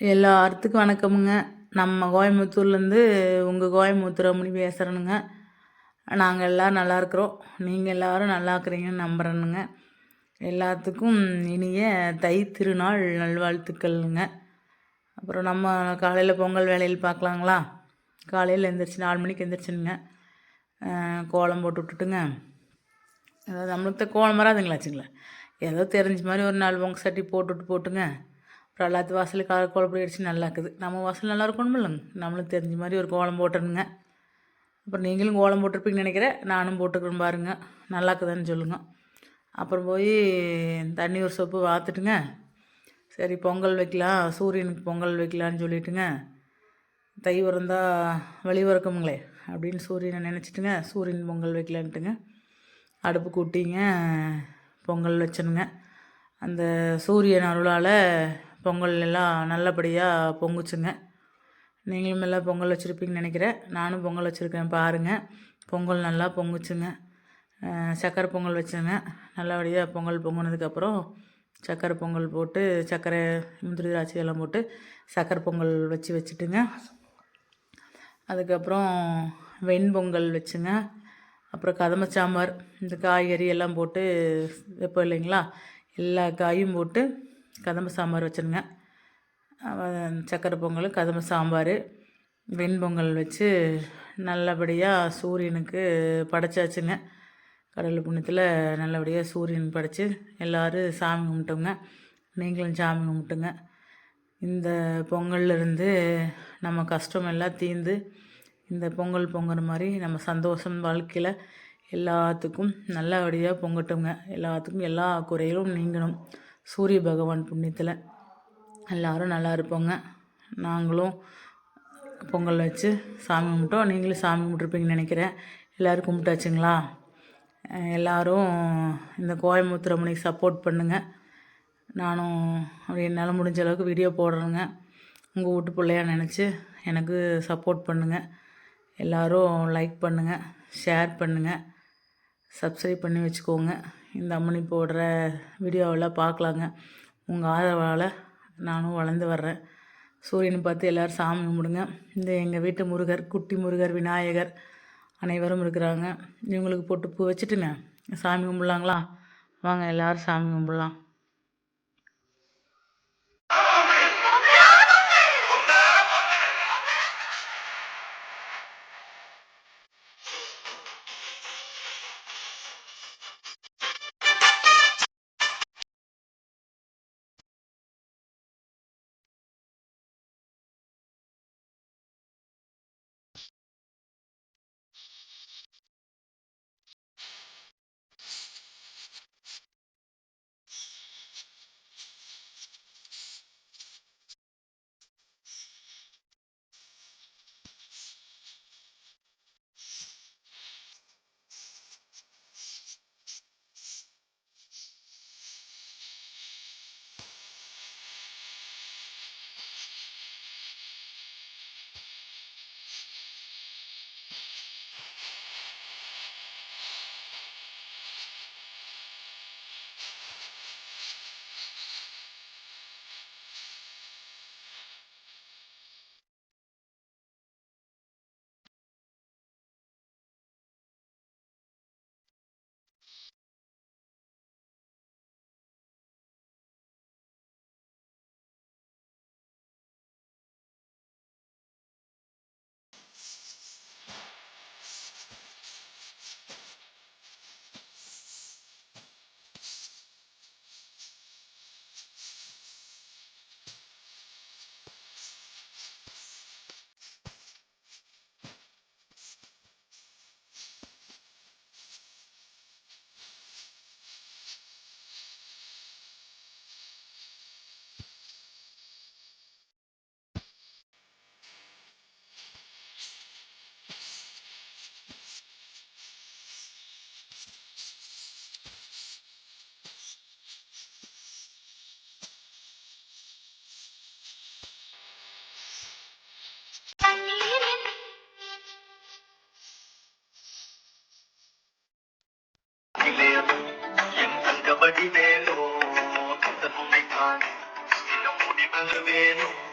எல்லாத்துக்கும் வணக்கமுங்க. நம்ம கோயம்புத்தூர்லேருந்து உங்கள் கோயம்புத்தூர் அம்மனி பேசுகிறேனுங்க நாங்கள் எல்லோரும் நல்லா இருக்கிறோம். நீங்கள் எல்லோரும் நல்லா இருக்கிறீங்கன்னு நம்புகிறேனுங்க எல்லாத்துக்கும் இனிய தை திருநாள் நல்வாழ்த்துக்கள்ங்க. அப்புறம் நம்ம காலையில் பொங்கல் வேலையில் பார்க்கலாங்களா? காலையில் எழுந்திரிச்சு நாலு மணிக்கு எழுந்திரிச்சுனுங்க கோலம் போட்டு விட்டுட்டுங்க. அதாவது நம்மளுக்கு கோலம் வராதுங்களா வச்சுங்களேன் ஏதோ தெரிஞ்ச மாதிரி ஒரு நாலு பொங்க சட்டி போட்டுவிட்டு போட்டுங்க. அப்புறம் எல்லாத்து வாசலுக்கு கலர் குழப்படி அடித்து நல்லா இருக்குது நம்ம வாசல் நல்லா இருக்கணும் இல்லைங்க நம்மளுக்கு தெரிஞ்ச மாதிரி ஒரு கோலம் போட்டுருங்க. அப்புறம் நீங்களும் கோலம் போட்டிருப்பீங்கன்னு நினைக்கிறேன். நானும் போட்டுக்கிறேன் பாருங்கள் நல்லா இருக்குதுன்னு சொல்லுங்கள் அப்புறம் போய் தண்ணி ஒரு சொப்பு வாத்துட்டுங்க. சரி பொங்கல் வைக்கலாம். சூரியனுக்கு பொங்கல் வைக்கலான்னு சொல்லிட்டுங்க. தை உறந்தா வழி உறக்குங்களே அப்படின்னு சூரியனை நினச்சிட்டுங்க. சூரியன் பொங்கல் வைக்கலான்ட்டுங்க. அடுப்பு கூட்டிங்க பொங்கல் வச்சனுங்க. அந்த சூரியன் அருளால் பொங்கல் எல்லாம் நல்லபடியாக பொங்குச்சுங்க. நீங்களும் எல்லாம் பொங்கல் வச்சுருப்பீங்கன்னு நினைக்கிறேன். நானும் பொங்கல் வச்சுருக்கேன் பாருங்கள் பொங்கல் நல்லா பொங்குச்சுங்க. சக்கரை பொங்கல் வச்சேங்க. நல்லபடியாக பொங்கல் பொங்குனதுக்கப்புறம் சக்கரை பொங்கல் போட்டு சக்கரை முந்திரி திராட்சை எல்லாம் போட்டு சக்கரை பொங்கல் வச்சு வச்சுட்டுங்க. அதுக்கப்புறம் வெண்பொங்கல் வச்சுங்க. அப்புறம் கதம்ப சாம்பார் இந்த காய்கறி எல்லாம் போட்டு வைப்போம் இல்லைங்களா? எல்லா காயும் போட்டு கதம்ப சாம்பார் வச்சுருங்க. சக்கரை பொங்கல் கதம்ப சாம்பார் வெண்பொங்கல் வச்சு நல்லபடியாக சூரியனுக்கு படைச்சாச்சுங்க. கடவுள் புண்ணியத்தில் நல்லபடியாக சூரியன் படைச்சி எல்லோரும் சாமி கும்பிட்டோங்க. நீங்களும் சாமி கும்பிட்டுங்க. இந்த பொங்கல்லேருந்து நம்ம கஷ்டம் எல்லாம் தீர்ந்து இந்த பொங்கல் பொங்குற மாதிரி நம்ம சந்தோஷம் வாழ்க்கையில் எல்லாத்துக்கும் நல்லபடியாக பொங்கட்டுங்க. எல்லாத்துக்கும் எல்லா குறைகளும் நீங்கணும். சூரிய பகவான் புண்ணியத்தில் எல்லோரும் நல்லா இருப்போங்க. நாங்களும் பொங்கல் வச்சு சாமி கும்பிட்டோம். நீங்களும் சாமி கும்பிட்ருப்பீங்கன்னு நினைக்கிறேன். எல்லோரும் கும்பிட்டாச்சுங்களா? எல்லோரும் இந்த கோயம்புத்தூர் அம்மனைக்கு சப்போர்ட் பண்ணுங்கள் நானும் என்னால் முடிஞ்ச அளவுக்கு வீடியோ போடுறேங்க. உங்கள் வீட்டு பிள்ளையாக நினச்சி எனக்கு சப்போர்ட் பண்ணுங்கள் எல்லோரும் லைக் பண்ணுங்கள் ஷேர் பண்ணுங்கள் சப்ஸ்கிரைப் பண்ணி வச்சுக்கோங்க. இந்த அம்மனி போடுற வீடியோவெல்லாம் பார்க்கலாங்க. உங்கள் ஆதரவால் நானும் வளர்ந்து வர்றேன். சூரியன் பார்த்து எல்லோரும் சாமி கும்பிடுங்க. இந்த எங்கள் வீட்டு முருகர் குட்டி முருகர் விநாயகர் அனைவரும் இருக்கிறாங்க. இவங்களுக்கு போட்டு பூ வச்சுட்டுங்க. சாமி கும்பிட்லாங்களா? வாங்க எல்லோரும் சாமி கும்பிட்லாம். been